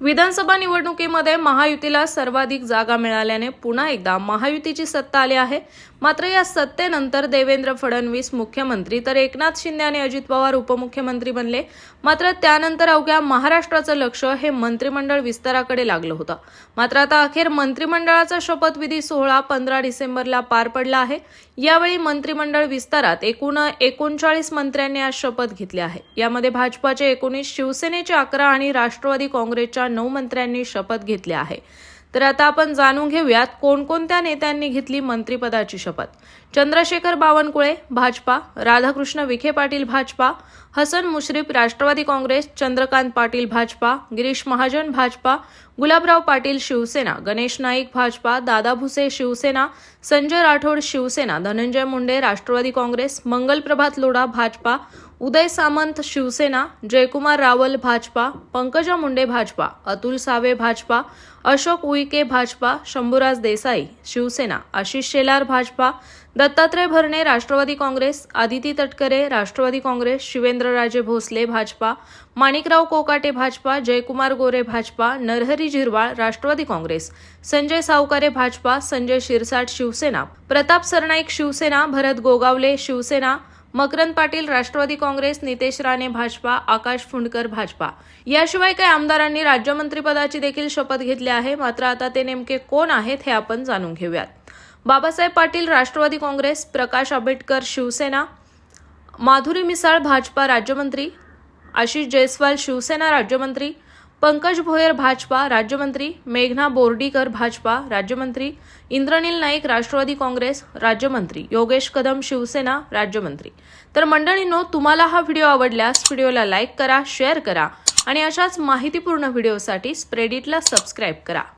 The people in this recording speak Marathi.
विधानसभा निवडणुकीमध्ये महायुतीला सर्वाधिक जागा मिळाल्याने पुन्हा एकदा महायुतीची सत्ता आली आहे. मात्र या सत्तेनंतर देवेंद्र फडणवीस मुख्यमंत्री तर एकनाथ शिंदे आणि अजित पवार उपमुख्यमंत्री बनले. मात्र त्यानंतर अवघ्या महाराष्ट्राचं लक्ष हे मंत्रिमंडळ विस्ताराकडे लागलं होतं. मात्र आता अखेर मंत्रिमंडळाचा शपथविधी सोहळा पंधरा डिसेंबरला पार पडला आहे. यावेळी मंत्रिमंडळ विस्तारात एकूण एकोणचाळीस मंत्र्यांनी आज शपथ घेतली आहे. यामध्ये भाजपाचे एकोणीस शिवसेनेचे अकरा आणि राष्ट्रवादी काँग्रेसच्या नऊ मंत्र्यांनी शपथ घेतली आहे. तर आता आपण जाणून घेऊयात कोणकोणत्या नेत्यांनी घेतली मंत्रिपदाची शपथ. Chandrashekhar Bawankule Bhajpa Radhakrishna Vikhe Patil Bhajpa Hasan Mushrif Rashtrawadi Congress Chandrakant Patil Bhajpa Girish Mahajan Bhajpa Gulabrao Patil Shiv Sena Ganesh Naik Bhajpa Dada Bhuse Shiv Sena Sanjay Rathod Shiv Sena Dhananjay Munde Rashtravadi Congress Mangal Prabhat Lodha Bhajpa Uday Samant Shiv Sena Jaykumar Rawal Bhajpa Pankaja Munde Bhajpa Atul Save Bhajpa Ashok Uike Bhajpa Shambhuraj Desai Shiv Sena Ashish Shelar Bhajpa Dattatray Bharane Rashtravadi Congress Aditi Tatkare Rashtravadi Congress Shivendraraje Bhosale Bhajpa Manikrao Kokate Bhajpa Jaykumar Gore Bhajpa Narhari Zirwal Rashtravadi Congress Sanjay Savkare Bhajpa Sanjay Shirsat Shiv Sena Pratap Sarnaik Shiv Sena Bharat Gogawale Shiv Sena Makrand Patil Rashtravadi Congress Nitesh Rane Bhajpa Akash Fundkar Bhajpa. याशिवाय काही आमदारांनी राज्यमंत्रीपदाची देखील शपथ घेतली आहे. मात्र आता ते नेमके कोण आहेत हे आपण जाणून घेऊयात. बाबासाहेब पाटील राष्ट्रवादी काँग्रेस प्रकाश आंबेडकर शिवसेना माधुरी मिसाळ भाजपा राज्यमंत्री आशिष जयस्वाल शिवसेना राज्यमंत्री पंकज भोयर भाजपा राज्यमंत्री मेघना बोर्डीकर भाजपा राज्यमंत्री इंद्रनील नाईक राष्ट्रवादी काँग्रेस राज्यमंत्री योगेश कदम शिवसेना राज्यमंत्री. तर मंडळींनो तुम्हाला हा व्हिडिओ आवडल्यास व्हिडिओला लाईक करा शेअर करा आणि अशाच माहितीपूर्ण व्हिडिओसाठी स्प्रेडिटला सबस्क्राईब करा.